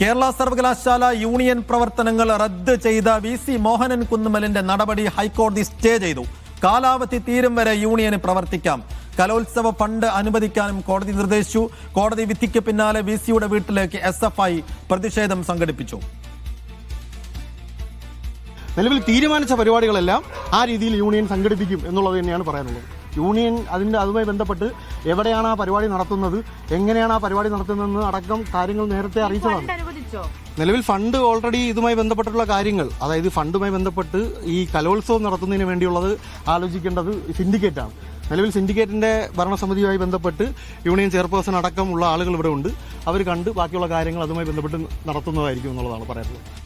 കേരള സർവകലാശാല യൂണിയൻ പ്രവർത്തനങ്ങൾ റദ്ദ് ചെയ്ത വി സി മോഹനൻ കുന്നുമലിന്റെ നടപടി ഹൈക്കോടതി സ്റ്റേ ചെയ്തു. കാലാവധി തീരും വരെ യൂണിയന് പ്രവർത്തിക്കാം. കലോത്സവ ഫണ്ട് അനുവദിക്കാനും കോടതി നിർദ്ദേശിച്ചു. കോടതി വിധിക്ക് പിന്നാലെ വി സിയുടെ വീട്ടിലേക്ക് എസ് എഫ് ഐ പ്രതിഷേധം സംഘടിപ്പിച്ചു. നിലവിൽ തീരുമാനിച്ച പരിപാടികളെല്ലാം ആ രീതിയിൽ യൂണിയൻ സംഘടിപ്പിക്കും എന്നുള്ളത് തന്നെയാണ് പറയാനുള്ളത്. യൂണിയൻ അതിന്റെ അതുമായി ബന്ധപ്പെട്ട് എവിടെയാണ് ആ പരിപാടി നടത്തുന്നത് എങ്ങനെയാണ് ആ പരിപാടി നടത്തുന്നതെന്ന് അടക്കം കാര്യങ്ങൾ നേരത്തെ അറിയിച്ചതാണ്. നിലവിൽ ഫണ്ട് ഓൾറെഡി ഇതുമായി ബന്ധപ്പെട്ടുള്ള കാര്യങ്ങൾ അതായത് ഫണ്ടുമായി ബന്ധപ്പെട്ട് ഈ കലോത്സവം നടത്തുന്നതിന് വേണ്ടിയുള്ളത് ആലോചിക്കേണ്ടത് സിൻഡിക്കേറ്റാണ് നിലവിൽ സിൻഡിക്കേറ്റിന്റെ ഭരണസമിതിയുമായി ബന്ധപ്പെട്ട് യൂണിയൻ ചെയർപേഴ്സൺ അടക്കമുള്ള ആളുകൾ ഇവിടെ ഉണ്ട്. അവർ കണ്ട് ബാക്കിയുള്ള കാര്യങ്ങൾ അതുമായി ബന്ധപ്പെട്ട് നടത്തുന്നതായിരിക്കും എന്നുള്ളതാണ് പറയാനുള്ളത്.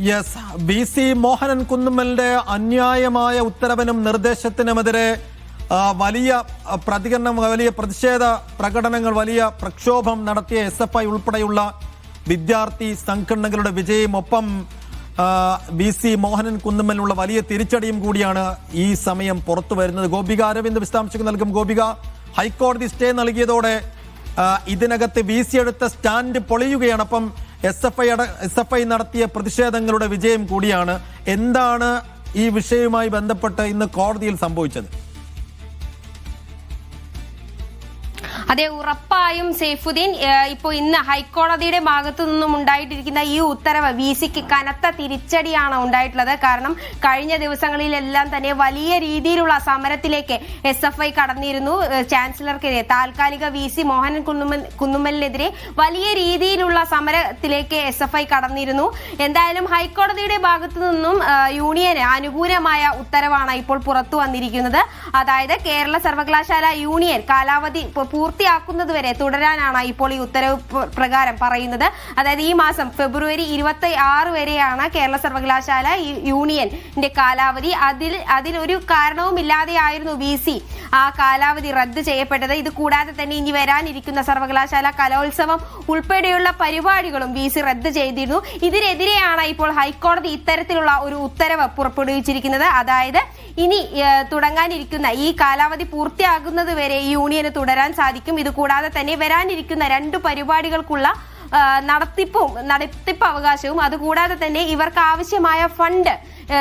യെസ് ബി സി മോഹനൻ കുന്നുമ്മലിന്റെ അന്യായമായ ഉത്തരവിനും നിർദ്ദേശത്തിനുമെതിരെ വലിയ പ്രതികരണം വലിയ പ്രതിഷേധ പ്രകടനങ്ങൾ വലിയ പ്രക്ഷോഭം നടത്തിയ എസ് എഫ് ഐ ഉൾപ്പെടെയുള്ള വിദ്യാർത്ഥി സംഘടനകളുടെ വിജയം ഒപ്പം ബി സി മോഹനൻ കുന്നുമ്മലിനുള്ള വലിയ തിരിച്ചടിയും കൂടിയാണ് ഈ സമയം പുറത്തു വരുന്നത്. ഗോപിക അരവിന്ദ് വിശദാംശങ്ങൾ നൽകും. ഗോപിക ഹൈക്കോടതി സ്റ്റേ നൽകിയതോടെ ഇതിനകത്ത് വി സി എടുത്ത സ്റ്റാൻഡ് പൊളിയുകയാണ്. അപ്പം എസ് എഫ് ഐ അട എസ് എഫ് ഐ നടത്തിയ പ്രതിഷേധങ്ങളുടെ വിജയം കൂടിയാണ്. എന്താണ് ഈ വിഷയവുമായി ബന്ധപ്പെട്ട് ഇന്ന് കോടതിയിൽ സംഭവിച്ചത്? അതെ ഉറപ്പായും സൈഫുദ്ദീൻ ഇപ്പൊ ഇന്ന് ഹൈക്കോടതിയുടെ ഭാഗത്തു നിന്നും ഉണ്ടായിട്ടിരിക്കുന്ന ഈ ഉത്തരവ് വി സിക്ക് കനത്ത തിരിച്ചടിയാണ് ഉണ്ടായിട്ടുള്ളത്. കാരണം കഴിഞ്ഞ ദിവസങ്ങളിലെല്ലാം തന്നെ വലിയ രീതിയിലുള്ള സമരത്തിലേക്ക് എസ് എഫ് ഐ കടന്നിരുന്നു. ചാൻസലർക്കെതിരെ താൽക്കാലിക വി സി മോഹനൻ കുന്നുമ്മൽ കുന്നുമ്മലിനെതിരെ വലിയ രീതിയിലുള്ള സമരത്തിലേക്ക് എസ് എഫ് ഐ കടന്നിരുന്നു. എന്തായാലും ഹൈക്കോടതിയുടെ ഭാഗത്തു നിന്നും യൂണിയന് അനുകൂലമായ ഉത്തരവാണ് ഇപ്പോൾ പുറത്തു വന്നിരിക്കുന്നത്. അതായത് കേരള സർവകലാശാല യൂണിയൻ കാലാവധി പ- പൂർത്തിയാക്കുന്നതുവരെ തുടരാനാണ് ഇപ്പോൾ ഈ ഉത്തരവ് പ്രകാരം പറയുന്നത്. അതായത് ഈ മാസം ഫെബ്രുവരി ഇരുപത്തി ആറ് വരെയാണ് കേരള സർവകലാശാല യൂണിയന്റെ കാലാവധി. അതിൽ അതിലൊരു കാരണവുമില്ലാതെയായിരുന്നു വി സി ആ കാലാവധി റദ്ദ് ചെയ്യപ്പെട്ടത്. ഇത് കൂടാതെ തന്നെ ഇനി വരാനിരിക്കുന്ന സർവകലാശാല കലോത്സവം ഉൾപ്പെടെയുള്ള പരിപാടികളും വി സി റദ്ദ് ചെയ്തിരുന്നു. ഇതിനെതിരെയാണ് ഇപ്പോൾ ഹൈക്കോടതി ഇത്തരത്തിലുള്ള ഒരു ഉത്തരവ് പുറപ്പെടുവിച്ചിരിക്കുന്നത്. അതായത് ഇനി തുടങ്ങാനിരിക്കുന്ന ഈ കാലാവധി പൂർത്തിയാകുന്നത് വരെ യൂണിയന് തുടരാൻ സാധിക്കും. ഇത് കൂടാതെ തന്നെ വരാനിരിക്കുന്ന രണ്ട് പരിപാടികൾക്കുള്ള നടത്തിപ്പും നടത്തിപ്പ് അവകാശവും. അതുകൂടാതെ തന്നെ ഇവർക്ക് ആവശ്യമായ ഫണ്ട്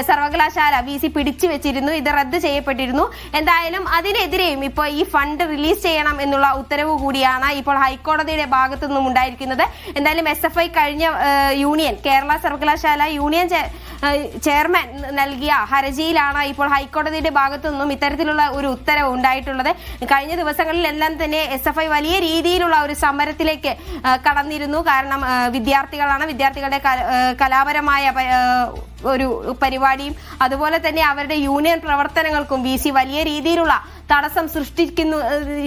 സർവകലാശാല വി സി പിടിച്ചു വെച്ചിരുന്നു. ഇത് റദ്ദ് ചെയ്യപ്പെട്ടിരുന്നു. എന്തായാലും അതിനെതിരെയും ഇപ്പോൾ ഈ ഫണ്ട് റിലീസ് ചെയ്യണം എന്നുള്ള ഉത്തരവ് കൂടിയാണ് ഇപ്പോൾ ഹൈക്കോടതിയുടെ ഭാഗത്തു നിന്നും ഉണ്ടായിരിക്കുന്നത്. എന്തായാലും എസ് എഫ് ഐ കഴിഞ്ഞ യൂണിയൻ കേരള സർവകലാശാല യൂണിയൻ ചെയർമാൻ നൽകിയ ഹർജിയിലാണ് ഇപ്പോൾ ഹൈക്കോടതിയുടെ ഭാഗത്തു നിന്നും ഇത്തരത്തിലുള്ള ഒരു ഉത്തരവ് ഉണ്ടായിട്ടുള്ളത്. കഴിഞ്ഞ ദിവസങ്ങളിലെല്ലാം തന്നെ എസ് എഫ് ഐ വലിയ രീതിയിലുള്ള ഒരു സമരത്തിലേക്ക് കടന്നിരുന്നു. കാരണം വിദ്യാർത്ഥികളാണ് വിദ്യാർത്ഥികളുടെ കലാപരമായ ഒരു പരിപാടിയും അതുപോലെ തന്നെ അവരുടെ യൂണിയൻ പ്രവർത്തനങ്ങൾക്കും വി വലിയ രീതിയിലുള്ള തടസ്സം സൃഷ്ടിക്കുന്ന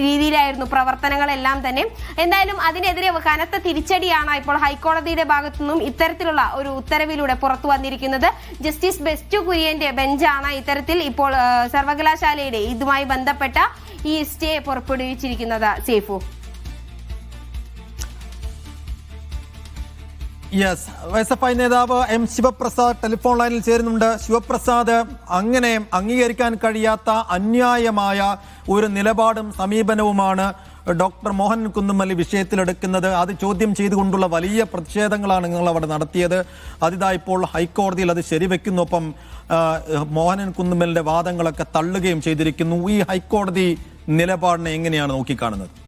രീതിയിലായിരുന്നു പ്രവർത്തനങ്ങളെല്ലാം തന്നെ. എന്തായാലും അതിനെതിരെ കനത്ത തിരിച്ചടിയാണ് ഇപ്പോൾ ഹൈക്കോടതിയുടെ ഭാഗത്തു നിന്നും ഇത്തരത്തിലുള്ള ഒരു ഉത്തരവിലൂടെ പുറത്തു വന്നിരിക്കുന്നത്. ജസ്റ്റിസ് ബെസ്റ്റു കുര്യന്റെ ബെഞ്ചാണ് ഇത്തരത്തിൽ ഇപ്പോൾ സർവകലാശാലയുടെ ഇതുമായി ബന്ധപ്പെട്ട ഈ സ്റ്റേ പുറപ്പെടുവിച്ചിരിക്കുന്നത്. സേഫു. യെസ് എസ് എഫ് ഐ നേതാവ് എം ശിവപ്രസാദ് ടെലിഫോൺ ലൈനിൽ ചേരുന്നുണ്ട്. ശിവപ്രസാദ് അങ്ങനെ അംഗീകരിക്കാൻ കഴിയാത്ത അന്യായമായ ഒരു നിലപാടും സമീപനവുമാണ് ഡോക്ടർ മോഹൻ കുന്നുമല്ലി വിഷയത്തിലെടുക്കുന്നത്. അത് ചോദ്യം ചെയ്തുകൊണ്ടുള്ള വലിയ പ്രതിഷേധങ്ങളാണ് നിങ്ങൾ അവിടെ നടത്തിയത്. അതിതാ ഇപ്പോൾ ഹൈക്കോടതിയിൽ അത് ശരിവെക്കുന്നു. ഒപ്പം ആ, മോഹനൻ കുന്നുമലിന്റെ വാദങ്ങളൊക്കെ തള്ളുകയും ചെയ്തിരിക്കുന്നു. ഈ ഹൈക്കോടതി നിലപാടിനെ എങ്ങനെയാണ് നോക്കിക്കാണുന്നത്?